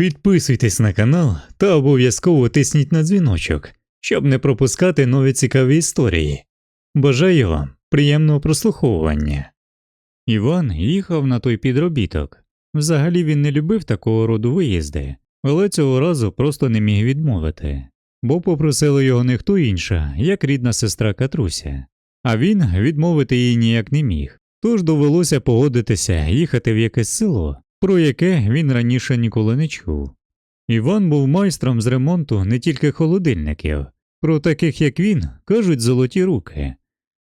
Підписуйтесь на канал та обов'язково тисніть на дзвіночок, щоб не пропускати нові цікаві історії. Бажаю вам приємного прослуховування. Іван їхав на той підробіток. Взагалі він не любив такого роду виїзди, але цього разу просто не міг відмовити, бо попросила його не хто інша, як рідна сестра Катруся, а він відмовити їй ніяк не міг, тож довелося погодитися їхати в якесь село, про яке він раніше ніколи не чув. Іван був майстром з ремонту не тільки холодильників, про таких як він кажуть золоті руки,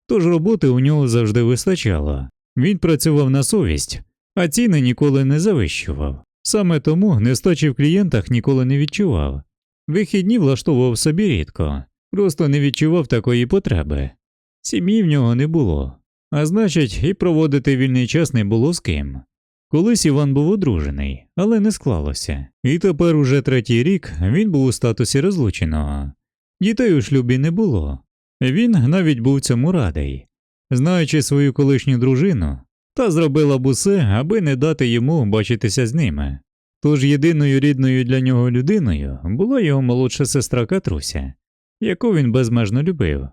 тож роботи у нього завжди вистачало. Він працював на совість, а ціни ніколи не завищував. Саме тому нестачі в клієнтах ніколи не відчував. Вихідні влаштовував собі рідко, просто не відчував такої потреби. Сім'ї в нього не було, а значить, і проводити вільний час не було з ким. Колись Іван був одружений, але не склалося, і тепер уже третій рік він був у статусі розлученого. Дітей у шлюбі не було. Він навіть був цьому радий, знаючи свою колишню дружину, та зробила б усе, аби не дати йому бачитися з ними. Тож єдиною рідною для нього людиною була його молодша сестра Катруся, яку він безмежно любив.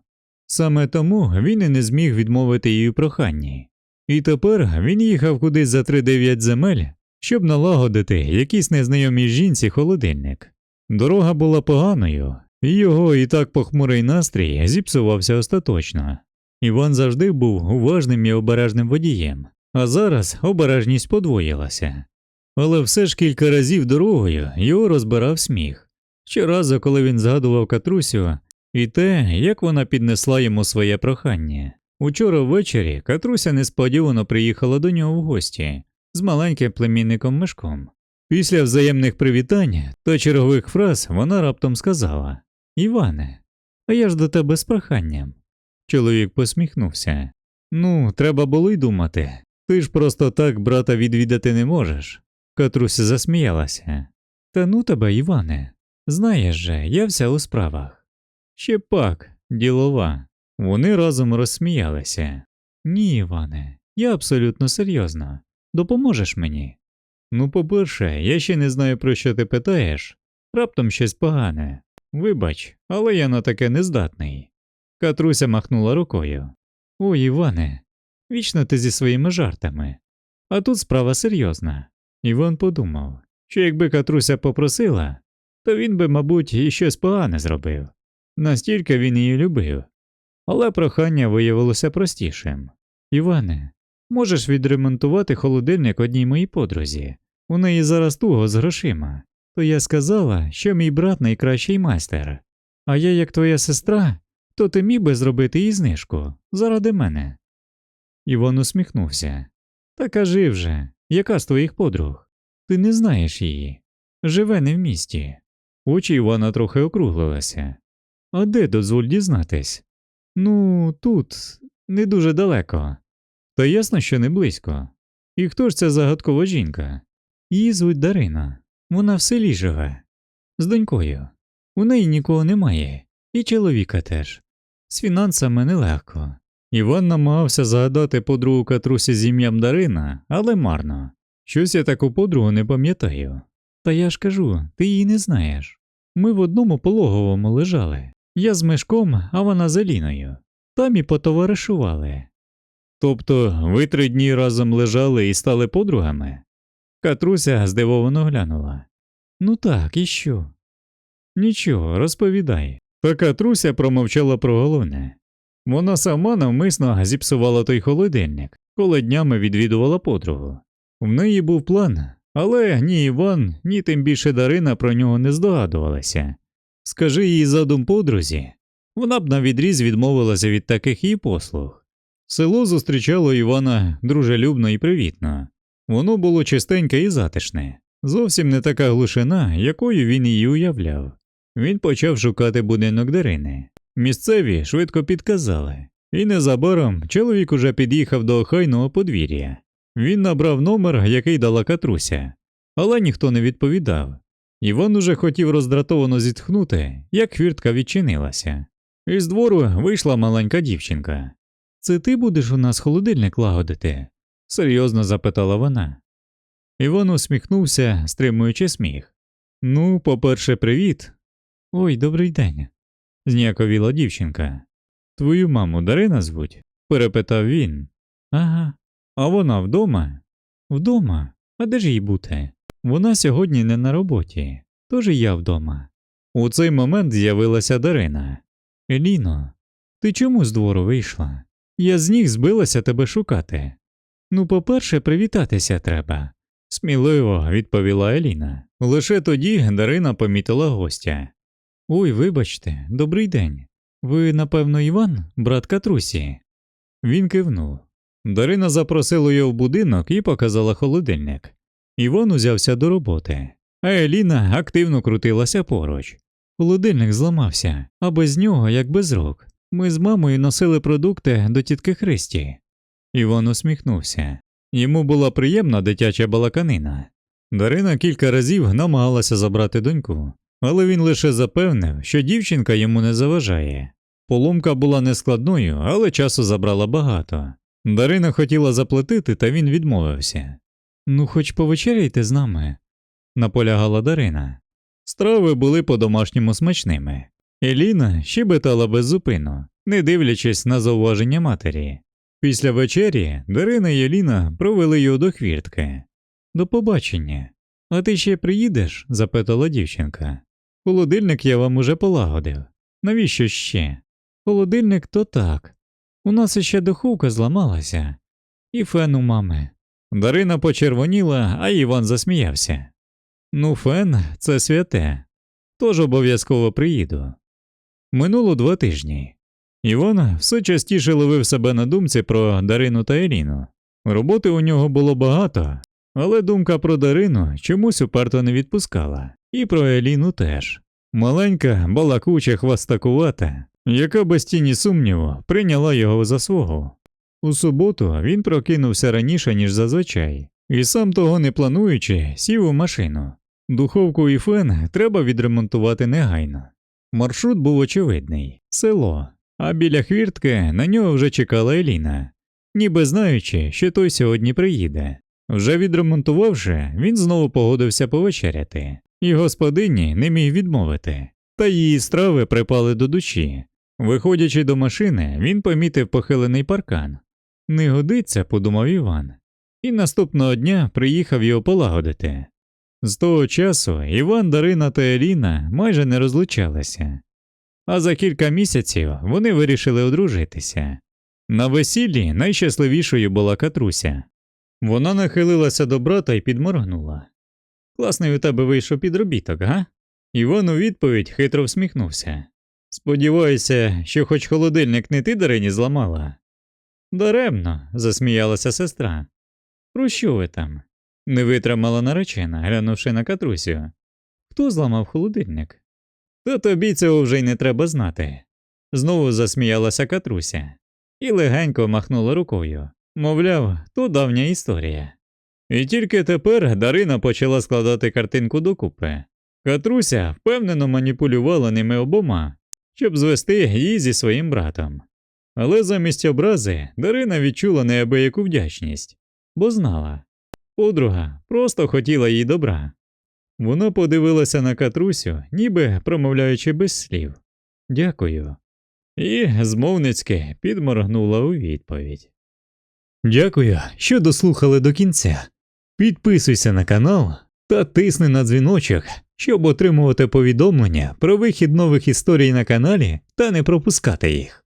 Саме тому він і не зміг відмовити її проханні. І тепер він їхав кудись за три-дев'ять земель, щоб налагодити якийсь незнайомій жінці холодильник. Дорога була поганою, і його і так похмурий настрій зіпсувався остаточно. Іван завжди був уважним і обережним водієм, а зараз обережність подвоїлася. Але все ж кілька разів дорогою його розбирав сміх. Щоразу, коли він згадував Катрусю і те, як вона піднесла йому своє прохання. Учора ввечері Катруся несподівано приїхала до нього в гості з маленьким племінником Мишком. Після взаємних привітань та чергових фраз вона раптом сказала Іване, а я ж до тебе з проханням. Чоловік посміхнувся. Ну, треба було й думати. Ти ж просто так брата відвідати не можеш. Катруся засміялася. Та ну тебе, Іване, знаєш же, я вся у справах. Ще пак, ділова. Вони разом розсміялися. Ні, Іване, я абсолютно серйозно. Допоможеш мені? Ну, по-перше, я ще не знаю, про що ти питаєш. Раптом щось погане. Вибач, але я на таке не здатний. Катруся махнула рукою. Ой, Іване, вічно ти зі своїми жартами. А тут справа серйозна. Іван подумав, що якби Катруся попросила, то він би, мабуть, і щось погане зробив. Настільки він її любив. Але прохання виявилося простішим. Іване, можеш відремонтувати холодильник одній моїй подрузі. У неї зараз туго з грошима. То я сказала, що мій брат найкращий майстер. А я, як твоя сестра, то ти міг би зробити їй знижку заради мене. Іван усміхнувся. Та кажи вже, яка з твоїх подруг? Ти не знаєш її. Живе не в місті. Очі Івана трохи округлилися. А де дозволь дізнатись? Ну, тут, не дуже далеко. Та ясно, що не близько. І хто ж ця загадкова жінка? Її звуть Дарина. Вона в селі живе. З донькою. У неї нікого немає, і чоловіка теж. З фінансами нелегко. Іван намагався загадати подругу Катрусі з ім'ям Дарина, але марно. Щось я таку подругу не пам'ятаю. Та я ж кажу, ти її не знаєш. Ми в одному пологовому лежали. Я з мешком, а вона з Аліною. Там і потоваришували. Тобто ви три дні разом лежали і стали подругами? Катруся здивовано глянула. Ну так, і що? Нічого, розповідай. Та Катруся промовчала про головне. Вона сама навмисно зіпсувала той холодильник, коли днями відвідувала подругу. В неї був план, але ні Іван, ні тим більше Дарина про нього не здогадувалися. Скажи їй задум подрузі, вона б на відріз відмовилася від таких її послуг. Село зустрічало Івана дружелюбно і привітно. Воно було чистеньке і затишне, зовсім не така глушина, якою він її уявляв. Він почав шукати будинок Дарини. Місцеві швидко підказали, і незабаром чоловік уже під'їхав до охайного подвір'я. Він набрав номер, який дала Катруся, але ніхто не відповідав. Іван уже хотів роздратовано зітхнути, як хвіртка відчинилася. Із двору вийшла маленька дівчинка. Це ти будеш у нас холодильник лагодити? серйозно запитала вона. Іван усміхнувся, стримуючи сміх. Ну, по-перше, привіт. Ой, добрий день. зніяковіла дівчинка. Твою маму Дарина звуть? перепитав він. Ага. А вона вдома? Вдома. А де ж їй бути? Вона сьогодні не на роботі, тож і я вдома. У цей момент з'явилася Дарина. Еліно, ти чому з двору вийшла? Я з ніг збилася тебе шукати. Ну, по-перше, привітатися треба, сміливо відповіла Еліна. Лише тоді Дарина помітила гостя. Ой, вибачте, добрий день. Ви, напевно, Іван, брат Катрусі. Він кивнув. Дарина запросила його в будинок і показала холодильник. Іван узявся до роботи, а Еліна активно крутилася поруч. Холодильник зламався, а без нього, як без рук. Ми з мамою носили продукти до тітки Христі. Іван усміхнувся. Йому була приємна дитяча балаканина. Дарина кілька разів намагалася забрати доньку, але він лише запевнив, що дівчинка йому не заважає. Поломка була нескладною, але часу забрала багато. Дарина хотіла заплатити, та він відмовився. Ну, хоч повечеряйте з нами, наполягала Дарина. Страви були по-домашньому смачними. Еліна щебетала без зупину, не дивлячись на зауваження матері. Після вечері Дарина і Еліна провели його до хвіртки. До побачення. А ти ще приїдеш? запитала дівчинка. Холодильник я вам уже полагодив. Навіщо ще? Холодильник то так. У нас іще духовка зламалася. І фен у мами. Дарина почервоніла, а Іван засміявся. Ну, фен це святе, тож обов'язково приїду. Минуло два тижні. Іван все частіше ловив себе на думці про Дарину та Еліну. Роботи у нього було багато, але думка про Дарину чомусь уперто не відпускала, і про Еліну теж. Маленька, балакуча, хвастакувата, яка без тіні сумніву прийняла його за свого. У суботу він прокинувся раніше, ніж зазвичай, і сам того не плануючи, сів у машину. Духовку і фен треба відремонтувати негайно. Маршрут був очевидний село, а біля хвіртки на нього вже чекала Еліна, ніби знаючи, що той сьогодні приїде. Вже відремонтувавши, він знову погодився повечеряти, і господині не міг відмовити, та її страви припали до душі. Виходячи до машини, він помітив похилений паркан. Не годиться, подумав Іван, і наступного дня приїхав його полагодити. З того часу Іван, Дарина та Еліна майже не розлучалися, а за кілька місяців вони вирішили одружитися. На весіллі найщасливішою була Катруся. Вона нахилилася до брата і підморгнула. Класний у тебе вийшов підробіток, га? Іван у відповідь хитро всміхнувся. Сподіваюся, що хоч холодильник не ти Дарині зламала. Даремно, засміялася сестра. Про що ви там? не витримала наречена, глянувши на Катрусю. Хто зламав холодильник? Та тобі цього вже й не треба знати. Знову засміялася Катруся і легенько махнула рукою. Мовляв, то давня історія. І тільки тепер Дарина почала складати картинку докупи. Катруся впевнено маніпулювала ними обома, щоб звести її зі своїм братом. Але замість образи Дарина відчула неабияку вдячність, бо знала подруга просто хотіла їй добра. Вона подивилася на Катрусю, ніби промовляючи без слів Дякую. І змовницьки підморгнула у відповідь. Дякую, що дослухали до кінця. Підписуйся на канал та тисни на дзвіночок, щоб отримувати повідомлення про вихід нових історій на каналі та не пропускати їх.